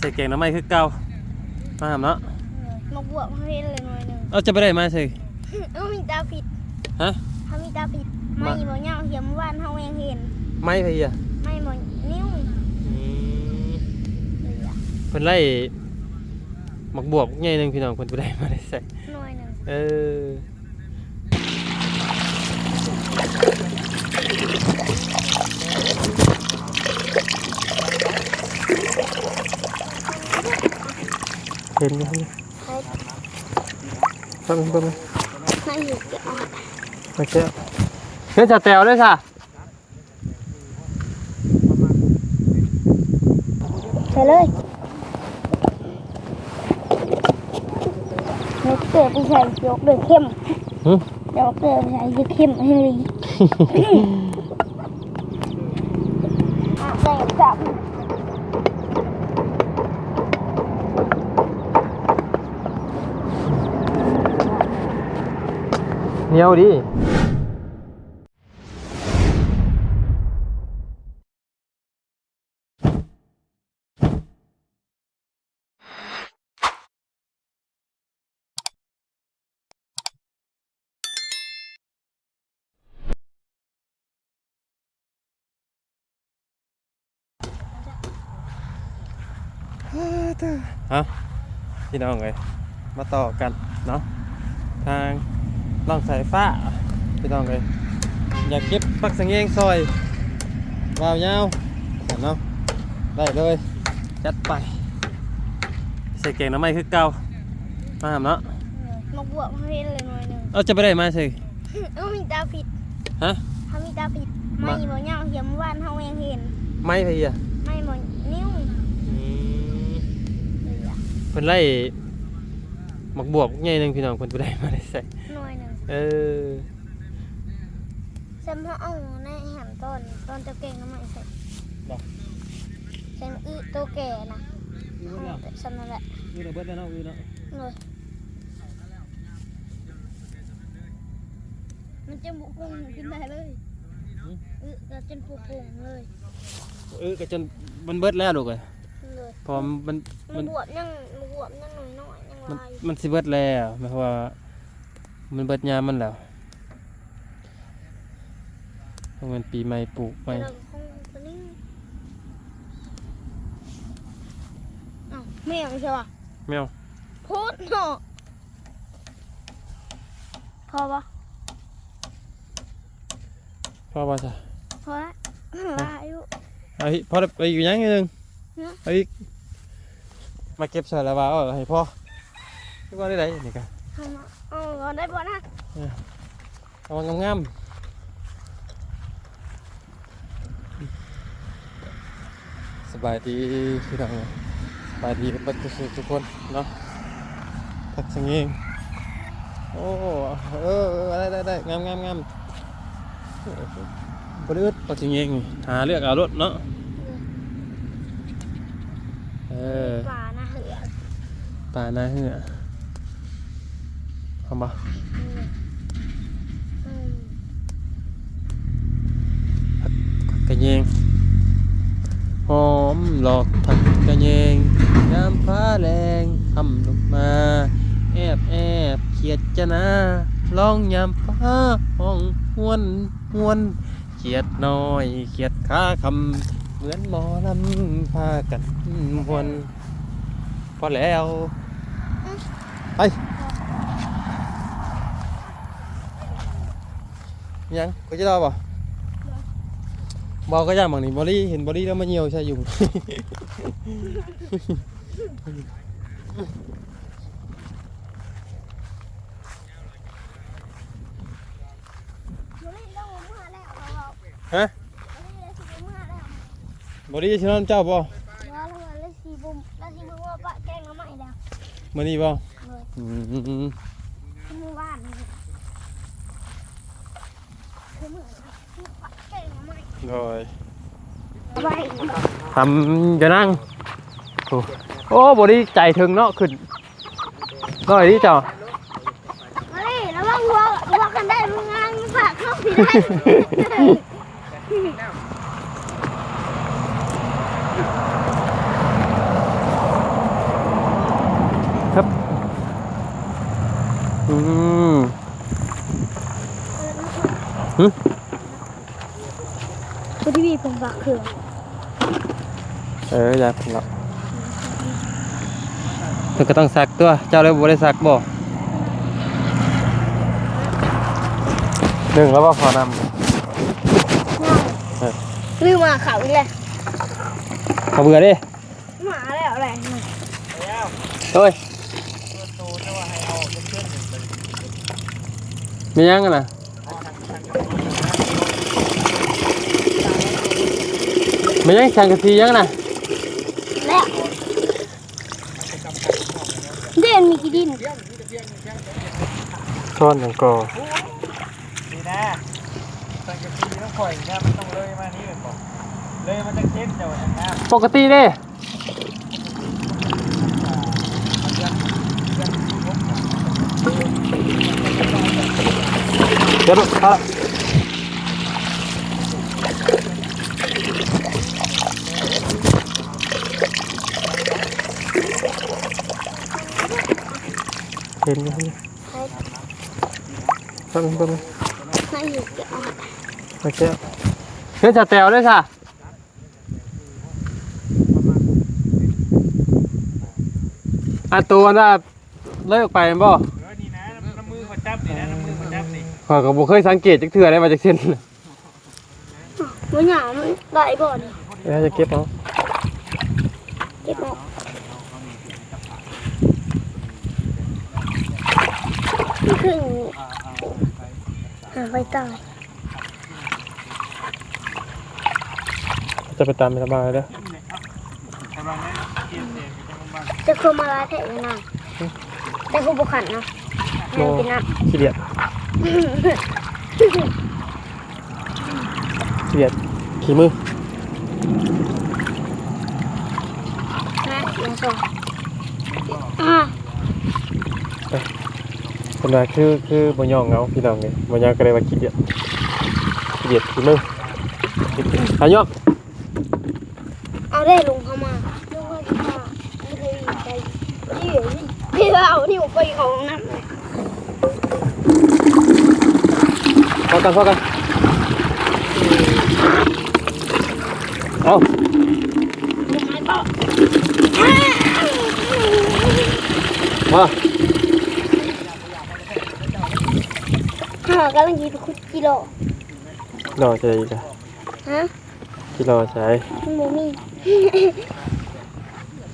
ใส่แกงน้ำไม้คือเก่ามาหามเนาะมาบวกมาเล่นเลยหน่อยหนึ่งเอาจะไปได้มาสิเอ้ามีตาผิดฮะเขามีตาผิดไม่บ่เงาเหียมว่านเฮาเองเห็น ไม้ไปอะไม่บ่นิ้วอืมเลยอะเพิ่นไล่หมักบวกใหญ่หนึงพี่น้องเพิ่นบ่ได้มาได้ใส่หน่อยหนึ่งเออ เห็นยังใช้ต้องต้องให้อยู่เกี่ยวมาเจ้าเฮ้ยจะแตวด้วยค่ะใช่เลยเดี๋ยวเกิดไปใส่ยกเดือเข้มหึเดี๋ยวเกิดไปใส่ยกเข้มให้ลีอะใส่จับ เหนียวดิฮะพี่น้องเลยมาต่อกันเนาะทาง ล่องสายฟ้าพี่น้องเลยอยากเก็บปักสังเงงซอยวาวยาวเนาะได้เลยจัดไปใส่แกงน้ำไม้คือเก่ามาหามเนาะมาบวกมาเล่นเลยหน่อยหนึ่งเอาจะไปได้มาสิเอ้ามีตาผิดฮะเขามีตาผิดไม่บ่เงาเหียมว่านเฮาเองเห็น ไม้ไปอะไม่บ่นิ้วอืมเลยอะเพิ่นไล่หมักบวกใหญ่หนึงพี่น้องเพิ่นบ่ได้มาได้ใส่หน่อยหนึ่ง เออฉันพอเอาในแหมต้นต้นเจ้าเก่งน้ำมันใส่ฉันอึตัวแก่นะฉันนั่นแหละอือเบิดแล้วเนาะอือเนาะเลยมันจะบุกปุงขึ้นได้เลยอึก็จนปุกปุงเลยเออก็จนมันเบิดแล้วลูกเอ้ยเลยพอมันมัมันนบวบยังมันบวบยังหน่อยหน่อยยังมันลายมันสิเบิดแล้วหมายความว่า มันเบิดยามมันแล้วเพราะมันปีใหม่ปลูกใหม่เราคงตัวนี้อ้าวแม่ไม่ใช่ป่ะแมวพูดเนาะพอปะพ่อว่าซะพอละลาอยู่เอาอีกพ่อไปอยู่ยังอีกหนึงฮะเอาอีกมาเก็บใส่ละว่าเอาให้พ่อทุกคนได้ไดนี่ก็ทำมา เออได้บ่นะเอามางามสบายดีพี่น้องสบายดีกับทุกคนทุกคนเนาะพักสังเงงโอ้เออเออได้ได้ได้งามงามงามบริอึดพักสังเงงนี่หาเลือกเอารถเนาะเออป่านะเหือปลาหน้าเหือ เอามากระเยงหอมหลอกผักกระเยงยามฟ้าแรงทำลงมา แอบแอบเขียดจะนาลองยามฟ้าห้องหวนหวนเขียดน้อยเขียดขาคำเหมือนหมอลำพากันหวนพอแล้วไป ยังกูจะรอป่ะบอกก็ย่างบางนี่บอลี่เห็นบอลี่แล้วมาเหี่ยวใช่อยู่บ่ได้ลงมาแล้วเราบอกฮะบ่ได้สิบุมาแล้วบอลี่ชินอนเจ้าป่ะว่าแล้วว่าแล้วสิบุมแล้วสิบุว่าปะแกงเอาใหม่แล้ว มื่อนี้ป่ะ เลย อืม คือมื้อวานนี่คือมื้อที่ปะแกงเอาใหม่ โดย ไว้ ทำจะนั่ง โอ้โอ้บอดี้ใจถึงเนาะขึ้นน้อยดิเจ้ามาเลยระวังหัวหัวกันได้มึงงานฝากเข้าสิได้ครับ อืมหึ คุณที่มีผมบักเขือ เอออยากผมละเธอก็ต้องซักตัว เจ้าเลยบ่ได้ซักบ่หนึ่งแล้วว่าพอนง่ายลืมมาเขาอีกเลยำเขาเบื่อดิหมาแล้วอะไรเฮ้ยมียังกันนะมียังช่างกะทียังนะ แล้วเด่นมีกี่ดิน ช้อนหนึ่งก่อดีนะสังกะสีต้องปล่อยนะมันต้องเลยมานี่ก่อนเลยมันจะเข้มเดี๋ยวนะปกติเด้เดี๋ยวลูกเอาละเห็นไหม เห็นไหมแป๊บนึงแป๊บนึงไม่อยู่เกี่ยวโอเคเพื่อนจะแตวด้วยค่ะอันตัวน่ะเลิกไปแม่นบ่เออนี่นะน้ำมือเขาจับนี่นะน้ำมือเขาจับนี่ข้อยก็บ่เคยสังเกตจักเทื่อได้มาจากเส้นมันหยามันได้บ่อน เดี๋ยวจะเก็บเอา เก็บออกนี่คือหาไฟตายจะไปตามไปสบายเด้อไอ้บางนั้นเกียนเสียงอยู่ตรงบ้านจะคือมาลาแทะยังไงแต่กูบุขันนะแม่งกินน้ำขี้เดียดขี้เดียดขี้มือนะยังส่งอ่า คนว่าคือคือบ่ย่องเงาพี่น้องนี่บ่ย่องก็เลยว่าขี้เดียดขี้เดียดขี้มืออาย่องเอาได้ลุงเข้ามาลุงเข้ามาไม่เคยใจนี่พี่เอานี่ผมไปของน้ำเลยพอกันพอกันเอายังไงต่อมา หากำลังยีไปคุดกิโลรอใจอีกอะฮะที่รอใจมันบ่มี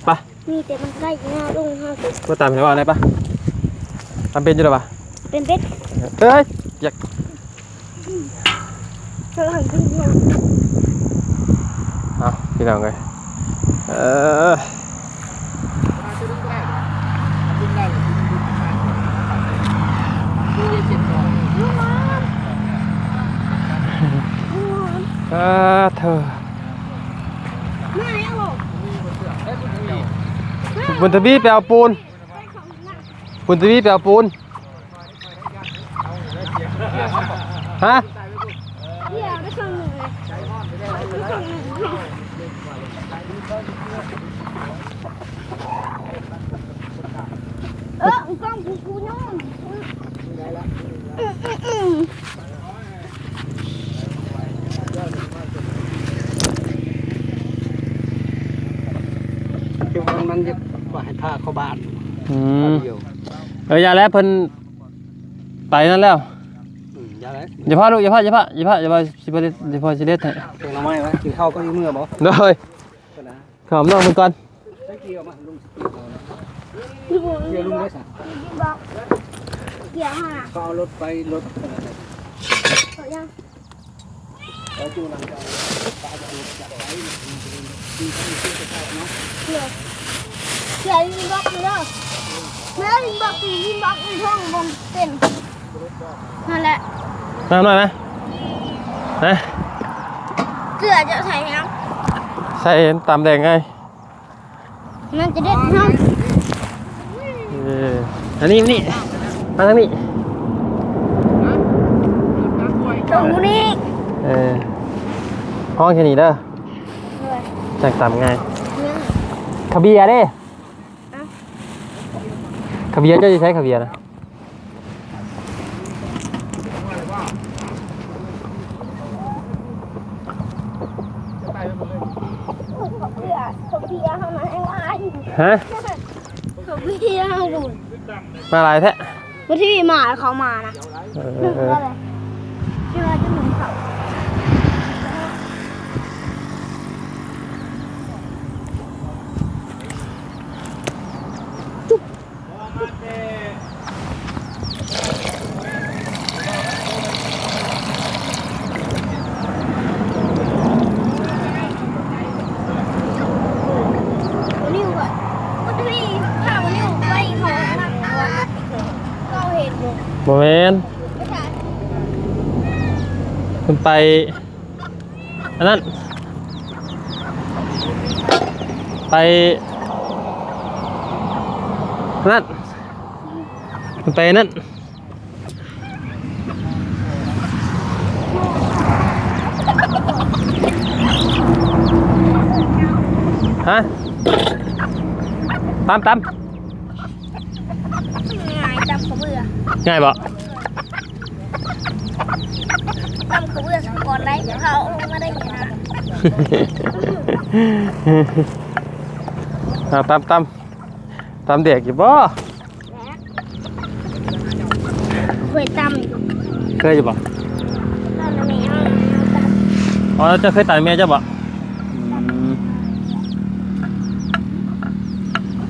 ไปมีแต่มันใกล้หน้าลุงห้าสิบมาตามเห็นว่าอะไรปะทำเป็นอยู่หรอปะเป็นเป็ดเฮ้ยอยากกำลังขึ้นลงเอาพี่น้องเลยเออ ลุงมาลุง มาเธอไม่เอาหรอกบุญทวีไปเอาปูนปของหนักบุญทวีไปเอาปูนฮะเดี๋ยวได้ครั้งหนึ่งเลยได้ครั้งหนึ่งเออกล้องกูกูน่นอืม อืมอืมคือมันมันจะว่าให้ท่าเข้าบ้านอืมเดียวเอออย่าแล้วเพิ่นไปนั่นแล้วอืมอย่าเลยอย่าพลาดลูกอย่าพลาดอย่าพลาดอย่าพลาดอย่าพลาดสิบ่ได้สิพอสิเล็ดให้เก่งละไม้วะกินข้าวก็อีเมื่อบ่เด้อเฮ้ยก็นะขอมน้องเพิ่นก่อนได้เกี่ยวมาลุงพี่บุญเกี่ยวลุงได้สั่บอกเกี่ยวห้าก็เอารถไปรถเขายังแล้วจูหลังจากเกี่ยวเกี่ย วยิงบล็อกเลยเด้อแม่ยิงบล็อกยิงบล็อกในช่องบนเต็นนั่นแหละน้ำหน่อยไหมนะเกลือจะใส่ยังใส่ตามแดงไงมันจะเด็ดน้องเอออันนี้นี่มาทางนี้ตรงนี้เออห้องแค่นี้เด้อเลยจากตามง่ายเนี่ยขบเบียร์เด้เอ้า ขาวเบียร์เจ้าจะใช้ขาวเบียร์นะเขาเบียร์เขาเบียร์เขามาให้ลายฮะเขาเบียร์เขาบุญมาหลายแท้เมื่อที่มาเขามานะเออหนึ่งเออก็เลยที่ว่าจะหนึ่งเขา วันนี้ว่าวันที่ถ้าวันนี้ไปเขาหนักว่าก็เห็นอยู่ โมเมนไม่ใช่มันไป อันนั้น ไปอันนั่นมันไปอันนั่นฮะตามตามง่ายจำเขาเบื่อง่ายบ่ จำเขาเบื่อสก่อนได้เดี๋ยวเขาลงมาได้ยังไงนะเอาตามตามตามเด็กอยู่บ่เคยจำอยู่เคยอยู่บ่ตอนนี้เอาจำอ๋อเจะเคยตายแม่เจ้าบ่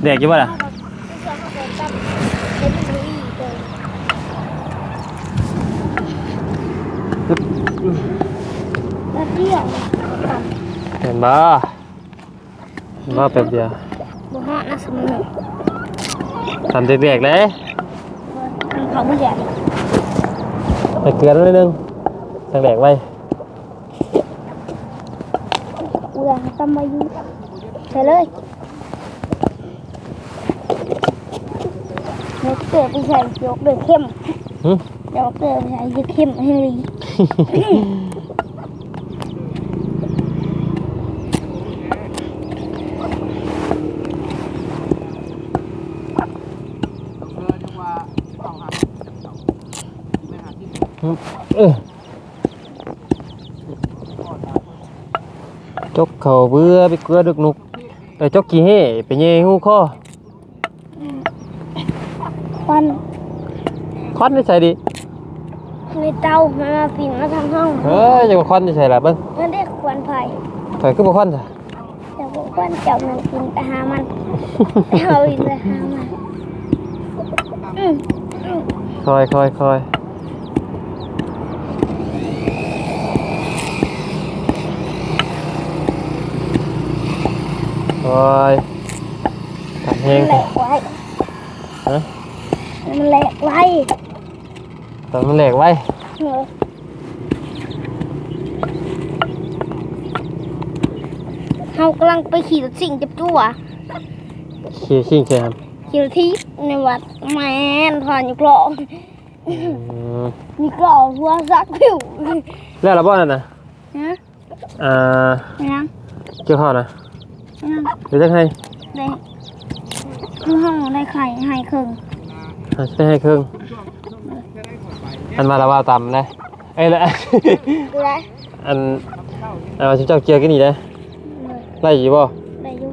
เด็กอยู่บ่ล่ะไม่ใช่เขาเคยจำเป็นผู้หญิงเลยแล้ว เที่ยวจำเห็นบ่เห็นบ่แป๊บเดียวบุหะนะสมุนทำเด็กๆเลยเขาไม่ใหญ่ไปเกลือนิดนึงทางแดกไว้เบื่อจำมาอยู่ใช่เลยเดี๋ยวเกิดไปใส่ยกเลยเข้มหึเดี๋ยวเกิดไปใส่ยกเข้มให้ลี เข่าเบื่อไปเกลือดึกนุกไปจกกี่เฮ่ไปเย่หูข้อควันควันไม่ใช่ดิในเตามาปิ่นมาทางห้องเอ้ยจะมาควันไม่ใช่ละเบิ้งมันได้ควันไผ่ถอยขึ้นควันจ้ะแต่พวกควันเจ้ามันกินแต่หามันเอาอีกเลยหามันคอยคอยคอย คอยทำเฮมันงแหลกไว้ฮะมันแหลกไว้ตอนมันแหลกไว้เออเขากำลังไปขี่รถสิ่งจับตัวขี้ขี้ใช่ครับขี่รถที่ในวัดแมนผ่านอยู่กรอกอืมมีกรอกหัวซักผิวแล้วเราบ้านนั่นนะฮะอ่า ไม่ยังเกี่ยวข้าวนะไม่ยัง เดี๋ยวจะให้ได้คือห้องได้ไข่ให้ครึ่งอ่าจะให้ครึ่งอันมาละว่าต่ำเลยเอ้ยละดูได้อันอันมาชิมเจ้าเกียวกันนี่เลยเลยไล่อยู่บ่ได้อยุ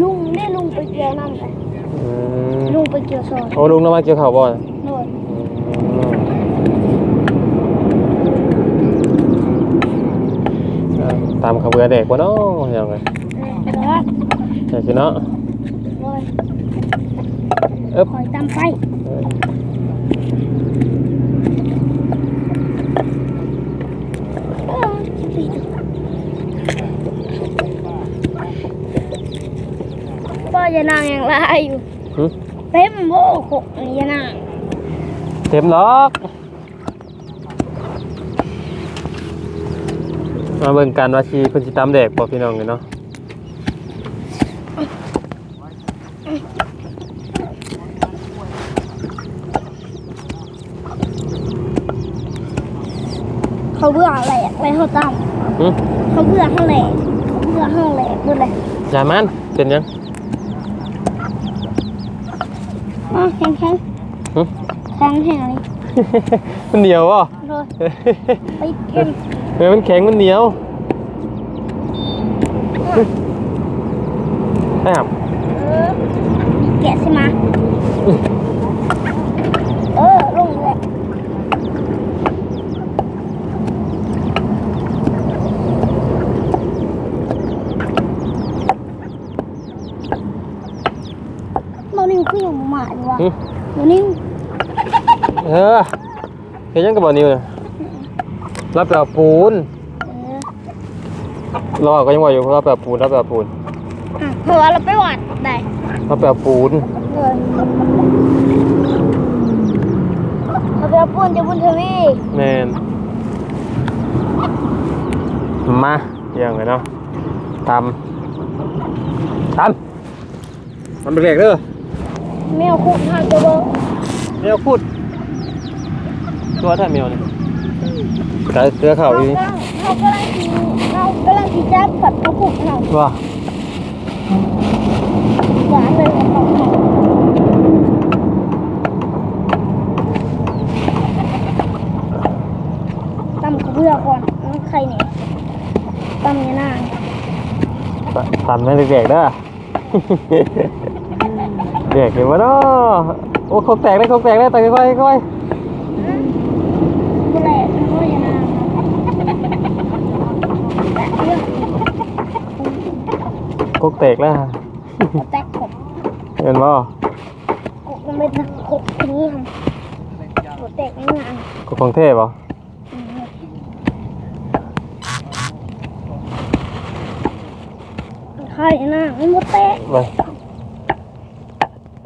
ลุงได้ลุงไปเกี่ยวน้ำเลยอืมลุงไปเกี่ยวซอยโอ้ลุงน้ำมาเกี่ยวข้าวบ่น่ะโน่นอืมอ่าตามขบวนเด็กวะเนาะยังไง เอออยากกินเนาะเลยเอ๊บคอยตามไปเออเออสิพ่อจะนั่งอย่างไรอยู่หึเต็มโบ้หกนี่จะนั่งเต็มล็อกมาเบิ่งกันว่าชีเพิ่นสิตามเด็กบ่พี่น้องกันเนาะ เขาเบื่อแหลกเลยเขาตามหึเขาเบื่อเขาแหลกเขาเบื่อเขาแหลกเบื่อเลยอย่ามันเป็นหยังอ๋อแข็งแข็งหึแข็งแข็งเลยมันเหนียวอะ โดยไปเข็มเออมันแข็งมันเหนียวได้ครับ เออมีแกะใช่ไหมเออลงเลย โมนิ่งคืออย่างหมาดีวะหึโมนิ่งเออเห็นยังกับบอนิวเนี่ยรับไปเอาปูนเออรอก็ยังว่าอยู่รับไปเอาปูนรับไปเอาปูนอะเพราะว่าเราไปวัดได้รับไปเอาปูนเออเราไปเอาปูนจะบุญทวีแมนมาเอย่างเลยเนาะทำทำมันเป็นเล็กเด้อ แมวคุกทางจะบอกแมวพูดตัวแท้แมวเนี่ยแต่เสือเข่าเขาอีกำลังเขากำลังสีเขากำลังสีจับผัดเขาคุกเขาว่าหวานเลยของเขาตำกระเบื้อก่อนน้ำไข่เนี่ยตำยานางทำให้เด็กๆเด้อ เด็กเดี๋ยวมาเนาะโอ้คกแตกได้คกแตกได้แต่ค่อยๆค่อยบุแหลกแล้วก็ยานางแตะเรื่องๆคกแตกแล้วแตะขบเห็นบ่กบมันเป็นขบทีนี้ค่ะกบแตกง่ายคกของเทพบ่ไข่นะไม่หมดแตกไป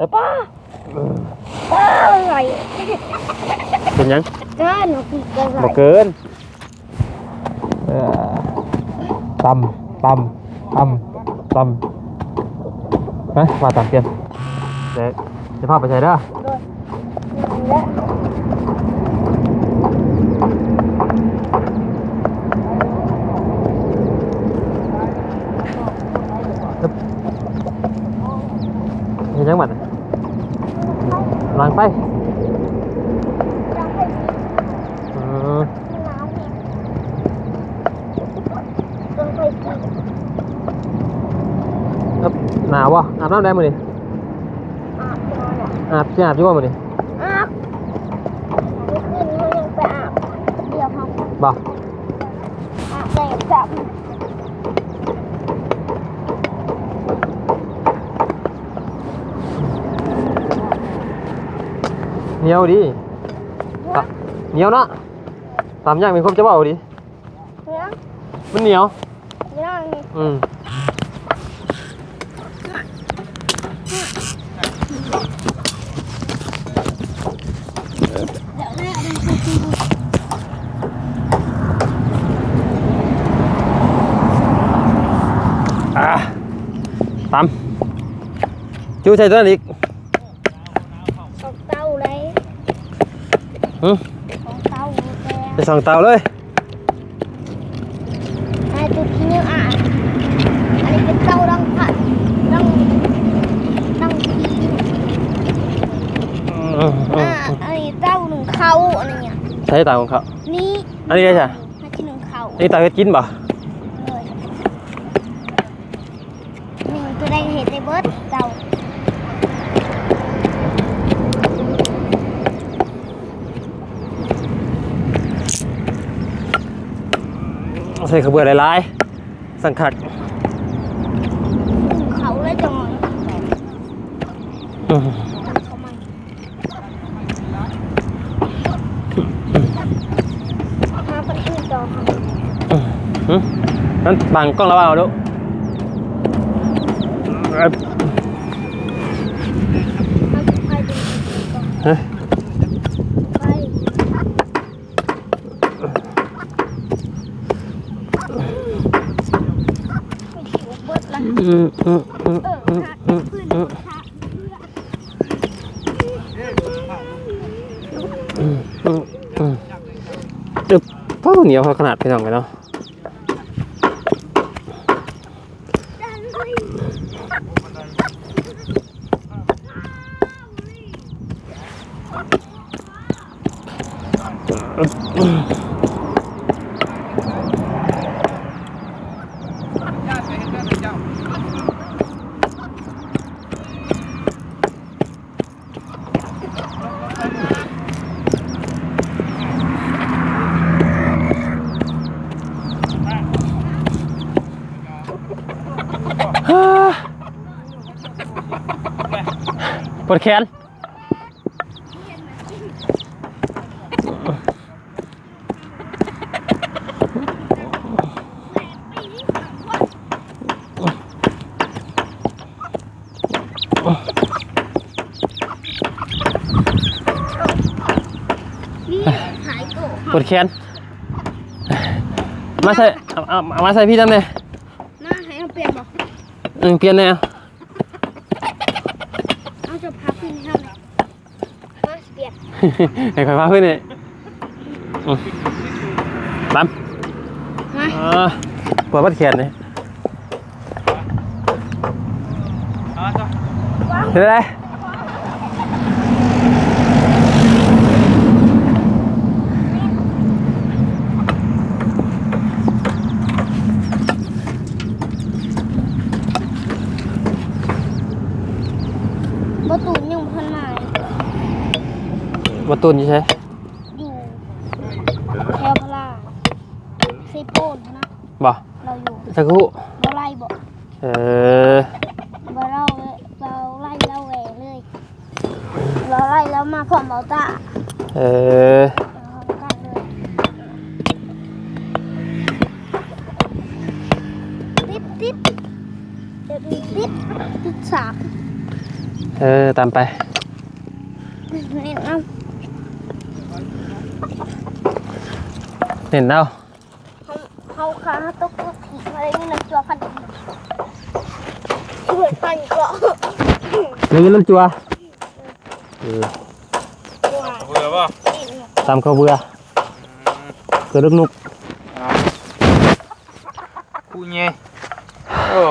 เอ้ยป้าป้าอะไรเป็นหยังก้านหนูปีกอะไรบ่เกินเออตำตำตำตำไปมาตำเปลี่ยนเดี๋ยวจะพาไปใช้เด้อและเห็นยังบัดล้างไปเออต้น ไฟปีกเอิบหนาวบ่อาบน้ำได้มื้อนี้อาบนอนอะอาบสิอาบอยู่บ่มื้อนี้ อาบเมื่อคืนนี้เขายังไปอาบเดี๋ยวเขา บ่ อาบแต่จับ เหนียวดีตะเหนียวเนาะตามย่างมีครบจะเว้าดิเนี้ยมันเหนียวย่างนี่อืมอะตามจูใส่ตัวนั้นอีก สองเต้าเลย หึสองเต้าแกไปส่องเตาเลยไอ้ตัวที่นี่อะอันนี้เป็นเต้าดังผัดดังดังพีอืมอือ่ามอืมอันนี้เต้าหนึ่งเขาอันนี้อะใช้เตาของเขา นี่อันนี้ได้จ้ะให้ที่หนึ่งเขาอันนี้เตาเฮ็ดกินป่ะ เลยหนึ่งตัวใดเห็นในเบิร์ดเต้า ใส่ขาวเบื่อหลายๆ สังขัดหนึ่งเขาเลยจังหวะอืมเขามันหาคนอื่นต่อค่ะอืมนั่นบังกล้องแล้วเอาดูเอ้ย มาไปดูก่อน เฮ้ย ไปไม่หิวเบิดละอืมอืมอืมเอออืมค่ะอืมพื้นอืมค่ะอืมอืมอืมดึบเท่าเหนียวขนาดไปหน่อยเนาะ ญาติไปเห็นได้เจ้า ปวด แขนนี่ขายโตปวดแขนมาใส่เอาเอาเอามาใส่พี่ทำไงมาให้เอาเปลี่ยนบอกอืมเปลี่ยนแนวเอาจะพักขึ้นให้ทำเลยมาเปลี่ยน ให้ค่อยพาขึ้นนี่อืมตามมาอ่าปวดบัดแขนนี่เอาจ้ะเห็นไหมประตูยังพันมา มาตุนอยู่ใช่ อยู่แถวพลาเซโปนนะบ่เราอยู่สักครู่เราไล่บอกเออเราเราเราไล่เราแหวเลยเราไล่แล้วมาพร้อมเบาตาเออเรากันเลยติ๊บติ๊บเดี๋ยวดูติ๊บติ๊บสามเออ ตามไป นี่เอา เห็นแล้วเขาเขาขาตกตกถีอะไรนี่นะจัวพันช่วยพันเกาะเรื่องนี้น้ำจัวเออว้าเบื่อป่ะตามข้าวเบื่อเกิดลูกนุกกูเงี้ยโอ้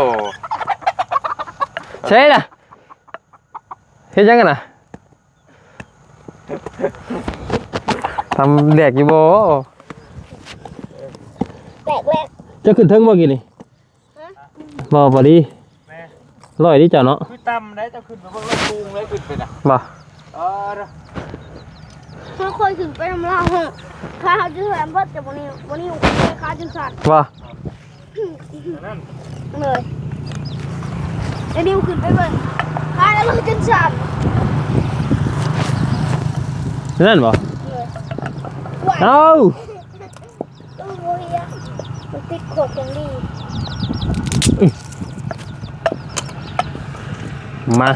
ใช่น่ะเฮ็ดยังกันน่ะทำแหลกอยู่บ่แตกแรกเจะขึ้นเทิงบ่กินนี่บ่บ่ดีแม่ร้อยดีจ้ะเนาะคือตำได้จะขึ้นมาเพิ่งรถปูงเลยขึ้นไปน่ะบ่เออเด้อเขาเคยถึงไปทำลายห้องข้าเขาจะแสนบัดแต่วันนี้วันนี้ข้าจะสั่นบ่นั่นเลยไอ้นิวขึ้นไปเบิ่งข้าแล้วก็จะสั่นนั่นบ่เลยว้ายเอ้าตู้โมเฮียมัน ติดโขดอย่างดีมา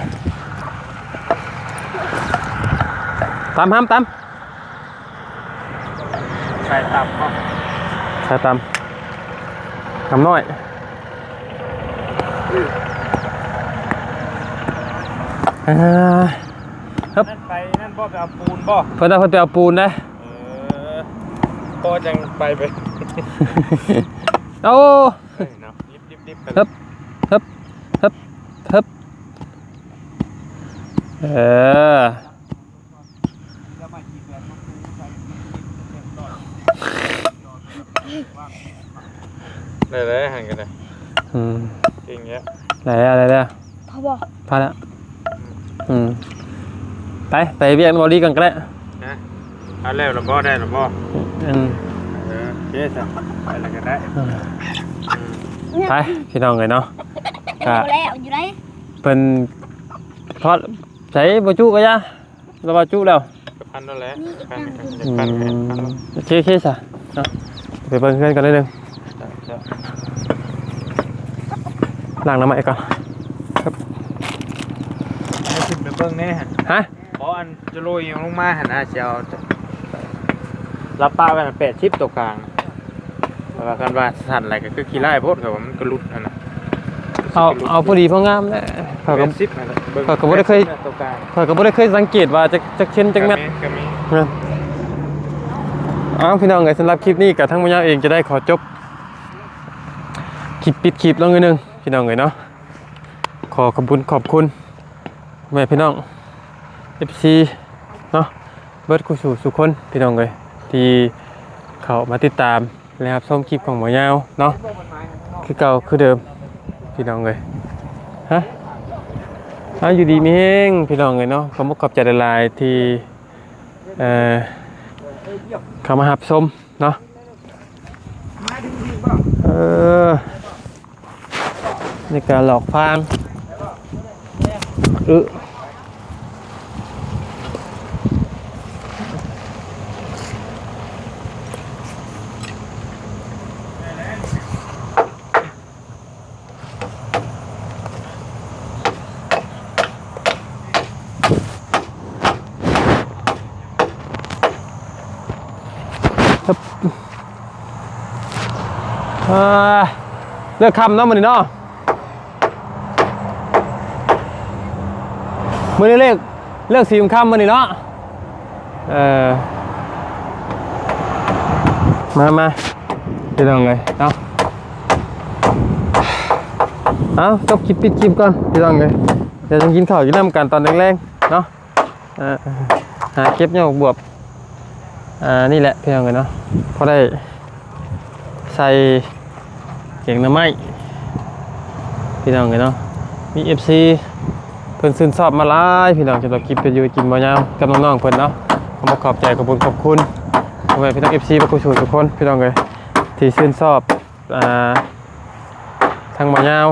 ตามห้ามตามใส่ตับป่ะใส่ตามทำน้อยอ่านั่นไปนั่นบ่ไปเอาปูนบ่เพิ่นเอาเพิ่นไปเอาปูนได้เออก็จังไปไป โอ้เฮ้ยเนาะดิบดิบดิบกันฮึบฮึบฮึบฮึบเออเลยเลยหันกันเลยอืมเก่งเงี้ยไหนอะไรเนี่ยเขาบอกพาแล้วอืมไปไปเวียนบอดี้กันก็ได้นะเอาแล้วหรือบ่ได้หรือบ่อืม เออโอเคจ้ะไปแล้วกันได้เนี่ยไปพี่น้องเลยเนาะเอาแล้วอยู่ไหนเป็นทอดใช้บจุก็ยะเราบจุแล้วกับพันนั่นแหละพันกันอืพันกันมพันโอเคโอเคจ้ะเนาะไปเบิ่งเพื่อนกันเลยหนึงจ้ะล้างน้ำมันก่อนให้ขึ้นไปเบิ่งแน่ฮะฮะเพราะอันจะโรยลงมาหันอาเชียวรับป้าไว้แปดชิปตัวกลางเพราะ ว่ากันว่าสั่นอะไรก็คือขี้ไล่โพดเขาว่ามันก็หลุดนั่นน่ะเอาเอาพอดีพองามแหละข้อยเป็ก็นซิปนั่นแหละบิ่งข้อยก็บ่ได้เคยตัวกลางข้อยก็บ่ได้เคยสังเกตว่าจะจะเช่นจังแม่นก็มีนะอ้าวพี่น้องไงสำหรับคลิปนี้กับทั้งหมดเองจะได้ขอจบคลิปปิดคลิปลงนิดนึงพี่น้องเลยเนาะขอขอบคุณขอบคุณแม่พี่น้อง FC เนาะเบิร์ดกูสู่สุคนพี่น้องเลยทที่เขามาติดตาม และรับชมคลิปของหมอยาวเนาะคือเก่าคือเดิมพี่น้องเลยฮะเอาอยู่ดีมีเฮงพี่น้องเลยเนาะขอบคุณขอบใจหลายที่เอ่อเข้ามาหับชมเนาะเออในการหลอกฟางเออ เลือกคำเนาะมันนี่เนาะมือนี้เลือกเลือกสีคำมันนี่เนาะเออมามาพี่น้องเลยเนาะเอาจบคลิปปิดคลิปก่อนพี่น้องเลยเดี๋ยวจะกินข้าวกินน้ำกันตอนแรงๆเนาะหาเก็บเนี่ยบวบ อ่านี่แหละพี่น้องเลยเนาะพอได้ใส่เก่งน้ำไม้พี่น้องเลยเนาะมี FC เพิ่นซื้นชอบมาหลายพี่น้องจะเรากินเป็นอยู่กินบ่ยาวกับน้องๆเพิ่นเนาะขอมาขอบใจขอบคุณขอบคุณทำไมพี่น้อง FC บ่กูชูทุกคนพี่น้องเลยที่ซื้นชอบอ่าทางบ่ยาว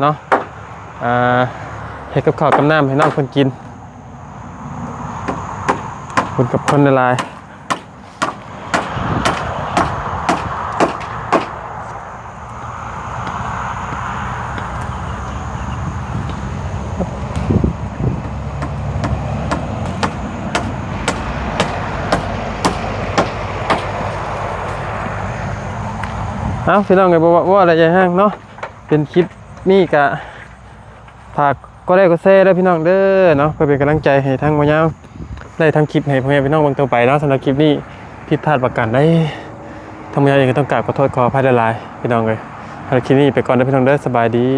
เนาะอ่าเฮ็ดกับข้าวกับน้ำให้น้องเพิ่นกินขอบคุณกับคนหลายาพี่น้องไงบอกว่าอะไรใจห้างเนาะเป็นคลิปนี่กะฝากก็ได้ก็แซ่ได้พี่น้องเด้อเนาะเพื่อเป็นกำลังใจให้ทั้งมายาวได้ทั้งคลิปให้พ่อแม่พี่น้องบางตัวไปเนาะสำหรับคลิปนี้ผิดพลาดประการได้ทั้งมายาวเองก็ต้องกราบขอโทษขออภัยหลายๆพี่น้องเลยสำหรับคลิปนี้ไปก่อนนะพี่น้องเด้อสบายดี